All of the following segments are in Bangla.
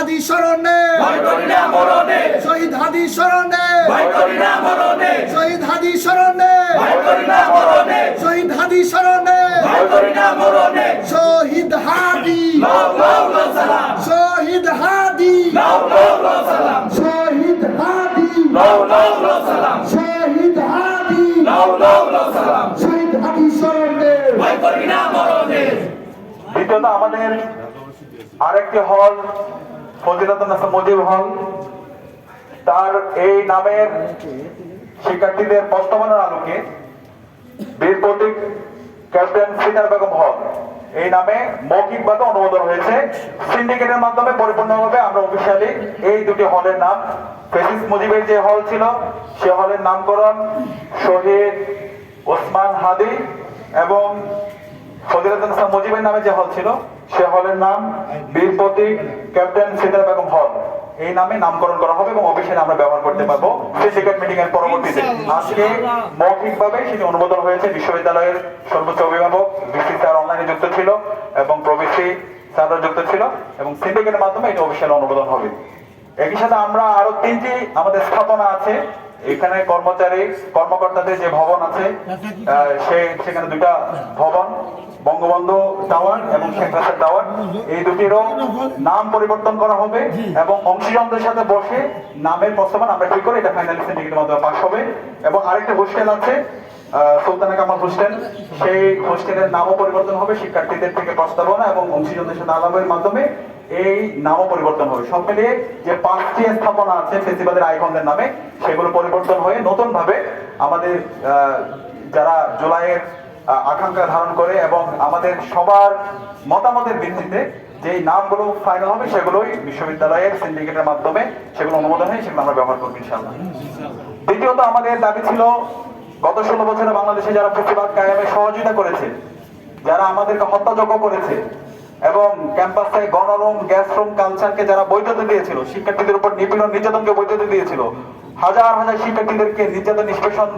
হাদি মরণে শহীদ হাদি করি শহীদ হাদি মরণে শহীদ হাদি করি শহীদ হাদি। লাও লাও লাও শহীদ হাদি। লাও লাও লাও শহীদ হাদি। লাও লাও লাও শহীদ হাদি। শহীদ হাদি মরণে দ্বিতীয়ত আমাদের আরেকটি হল ফজিলাতুন নাসা মুজিব হল তার এই নামের শিক্ষার্থীদের বর্তমানের আলোকে বীর ক্যাপ্টেন সিনার বেগম হল এই নামে মৌখিকভাবে অনুমোদন হয়েছে। সিন্ডিকেটের মাধ্যমে পরিপূর্ণভাবে আমরা অফিসিয়ালি এই দুটি হলের নাম, ফেসিস মুজিবের যে হল ছিল, সে হলের নামকরণ শহীদ ওসমান হাদি এবং ফজিলাতুন ইসলাম মুজিবের নামে যে হল ছিল সে হলের নাম বীর প্রতীক, ক্যাপ্টেন সিদার বেগম হল। এই নামে নামকরণ করা হবে এবং অফিসিয়ালি আমরা ব্যবহার করতে পারব। সিন্ডিকেট মিটিং এর পরবর্তীতে। আজকে মৌখিকভাবে সেটি অনুমোদন হয়েছে বিশ্ববিদ্যালয়ের সর্বোচ্চ অভিভাবক। বিসি স্যার অনলাইনে যুক্ত ছিল এবং প্রবিসি স্যাররা যুক্ত ছিল এবং সিন্ডিকেটের মাধ্যমে এটা অফিসিয়াল অনুমোদন হবে। একই সাথে আমরা আরও তিনটি আমাদের স্থাপনা আছে। এখানে কর্মচারী, কর্মকর্তাদের যে ভবন আছে সে সেখানে দুটা ভবন। বঙ্গবন্ধু টাওয়ার এবং শেখ রাসেল টাওয়ার এই দুটিরও নাম পরিবর্তন করা হবে এবং অংশীজনদের সাথে বসে নামের প্রস্তাবন আমরা ঠিক করে এটা ফাইনালি সিন্ডিকেটের মাধ্যমে পাস হবে। এবং আরেকটা হোস্টেল আছে সুলতানা কামাল হোস্টেল সেই হোস্টেলের নামও পরিবর্তন হবে শিক্ষার্থীদের থেকে প্রস্তাবনা এবং অংশীজনদের সাথে আলাপের মাধ্যমে এই নামও পরিবর্তন হবে। সব মিলিয়ে যে পাঁচটি স্থাপনা আছে ফেস্টিভ্যালের আইকনদের নামে সেগুলো পরিবর্তন হয়ে নতুন ভাবে আমাদের আহ, যারা জুলাইয়ের আকাঙ্ক্ষা ধারণ করে এবং আমাদের সবার মতামতের ভিত্তিতে যে নামগুলো ফাইনাল হবে সেগুলোই বিশ্ববিদ্যালয়ের সিন্ডিকেটের মাধ্যমে সেগুলো অনুমোদন হয় সেগুলো আমরা ব্যবহার করব, ইনশাআল্লাহ। দ্বিতীয়ত আমাদের দাবি ছিল, গত ষোলো বছরে বাংলাদেশে যারা প্রতিবাদ কায়েমে সহযোগিতা করেছে, যারা আমাদেরকে হত্যাযজ্ঞ করেছে এবং ক্যাম্পাসে গণরুম গ্যাস রুম কালচারকে যারা বৈধতা দিয়েছিল, শিক্ষার্থীদের উপর নিপীড়ন, নির্যাতনকে বৈধতা দিয়েছিল, হাজার হাজার শিক্ষার্থীদেরকে নির্যাতন, নিষ্পেষণ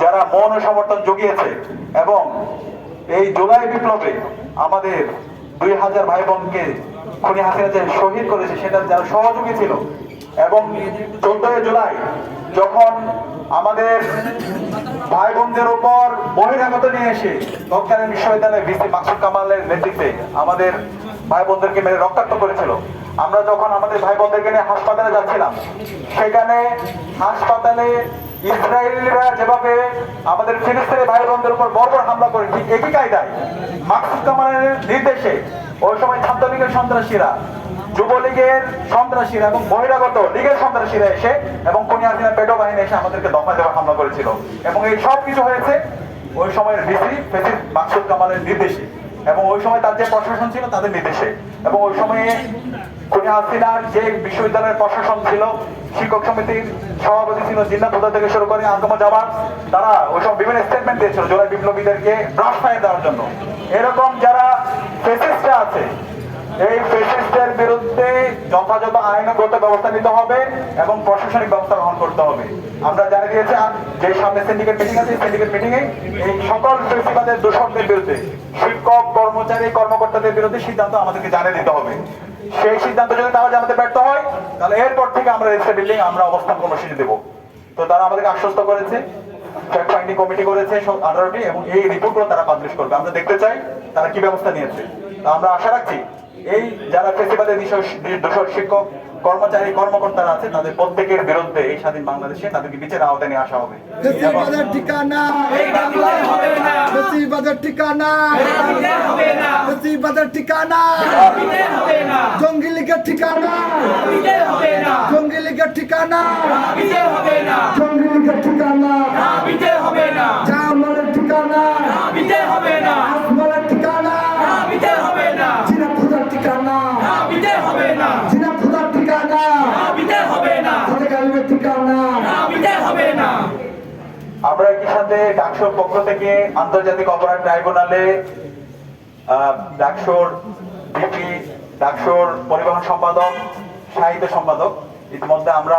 যারা মৌন সমর্থন জুগিয়েছে এবং এই জুলাই বিপ্লবে আমাদের দুই হাজার ভাই বোনকে খুনি হাসিনা যে শহীদ করেছে, সেটা যারা সহযোগী ছিল। এবং চোদ্দই জুলাই যখন আমাদের ভাই বোনদের উপর বহিরাগত নিয়ে এসে তৎকালীন বিশ্ববিদ্যালয়ের ভিসি মাকসুদ কামালের নেতৃত্বে আমাদের ভাই বোনদেরকে মেরে রক্তাক্ত করেছিল, আমরা যখন আমাদের ভাই বোনদেরকে নিয়ে হাসপাতালে যাচ্ছিলাম, সেখানে হাসপাতালে ইসরায়েলিরা যেভাবে আমাদের ফিলিস্তিনি ভাই বোনদের উপর বর্বর হামলা করে, ঠিক একই কায়দায় মাকসুদ কামালের নির্দেশে ওই সময় ছাত্রলীগের সন্ত্রাসীরা, যুবলীগের সন্ত্রাসীরা এবং বহিরাগত লীগের সন্ত্রাসীরা এসে এবং কোনি হাসিনা পেটো বাহিনী এসে আমাদেরকে দফা দেওয়ার হামলা করেছিল। এবং এই সব কিছু হয়েছে ওই সময়ের ভিসি ফেসিস মাকসুদ কামালের নির্দেশে। এবং ওই সময় তার যে প্রশাসন ছিল, তাদের নির্দেশে। এবং ওই সময়ে খুনি হাসিনার যে বিশ্ববিদ্যালয়ের প্রশাসন ছিল, শিক্ষক সমিতির সভাপতি ছিল জিল্লা প্রধান থেকে শুরু করে আন্তম জামান তারা ওই সময় বিভিন্ন স্টেটমেন্ট দিয়েছিল জোলাই বিপ্লবীদেরকে ব্রাশ ফায়ার দেওয়ার জন্য। এরকম যারা ফেসিসটা আছে, এই ফেসিস্টের বিরুদ্ধে যথাযথ আইনগত ব্যবস্থা নিতে হবে এবং প্রশাসনিক ব্যবস্থা গ্রহণ করতে হবে। আমরা জানিয়ে দিয়েছি যে সামনে সিন্ডিকেট মিটিং আছে সিন্ডিকেট মিটিং এ এই সকল ফেসিবাদের দূষণদের বিরুদ্ধে শিক্ষক, কর্মচারী, কর্মকর্তাদের বিরুদ্ধে সিদ্ধান্ত আমাদেরকে জানিয়ে দিতে হবে। সেই সিদ্ধান্ত যদি তারা জানাতে ব্যর্থ হয়, তাহলে এরপর থেকে আমরা রেজিস্টার বিল্ডিং আমরা অবস্থান কর্মসূচি দেবো। তো তারা আমাদেরকে আশ্বস্ত করেছে ফ্যাক্ট কমিটি করেছে আঠারোটি এবং এই রিপোর্টগুলো তারা পাবলিশ করবে। আমরা দেখতে চাই তারা কি ব্যবস্থা নিয়েছে। আমরা আশা রাখছি, এই যারা ফেসিবাদের দোষর শিক্ষক কর্মচারী কর্মকর্তারা আছে তাদের প্রত্যেকের বিরুদ্ধে এই স্বাধীন বাংলাদেশে তাদেরকে বিচার আওতায় নিয়ে আসা হবে। ঠিকানা এই বাংলায় হবে না। ফেসিবাদের ঠিকানা ঠিকানা দিতে হবে না। জঙ্গি লীগের ঠিকানা দিতে হবে না। জঙ্গি লীগের ঠিকানা দিতে হবে না। জঙ্গি লীগের ঠিকানা সাথে ডাকসুর পক্ষ থেকে আন্তর্জাতিক অপরাধ ট্রাইব্যুনালে ডাকসুর ডিপি ডাকসুর পরিবহন সম্পাদক, সাহিত্য সম্পাদক, ইতিমধ্যে আমরা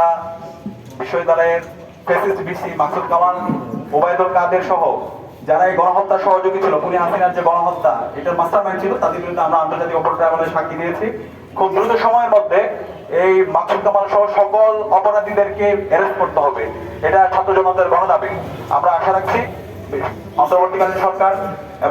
বিশ্ববিদ্যালয়ের প্রেসিস বিসি মাকসুদ কামাল, ওবায়দুল কাদের সহ যারা এই গণহত্যার সহযোগী ছিল, খুনি হাসিনার যে গণহত্যা, এটার মাস্টার মাইন্ড ছিল, তাদের বিরুদ্ধে আমরা আন্তর্জাতিক অপরাধ ট্রাইব্যুনালে সাক্ষী দিয়েছি। খুব দ্রুত সময়ের মধ্যে এই মাকসুদ কামাল সহ সকল অপরাধীদেরকে অ্যারেস্ট করতে হবে। এটা ছাত্র জনতার গণদাবি। আমরা আশা রাখছি, অন্তর্বর্তীকালীন সরকার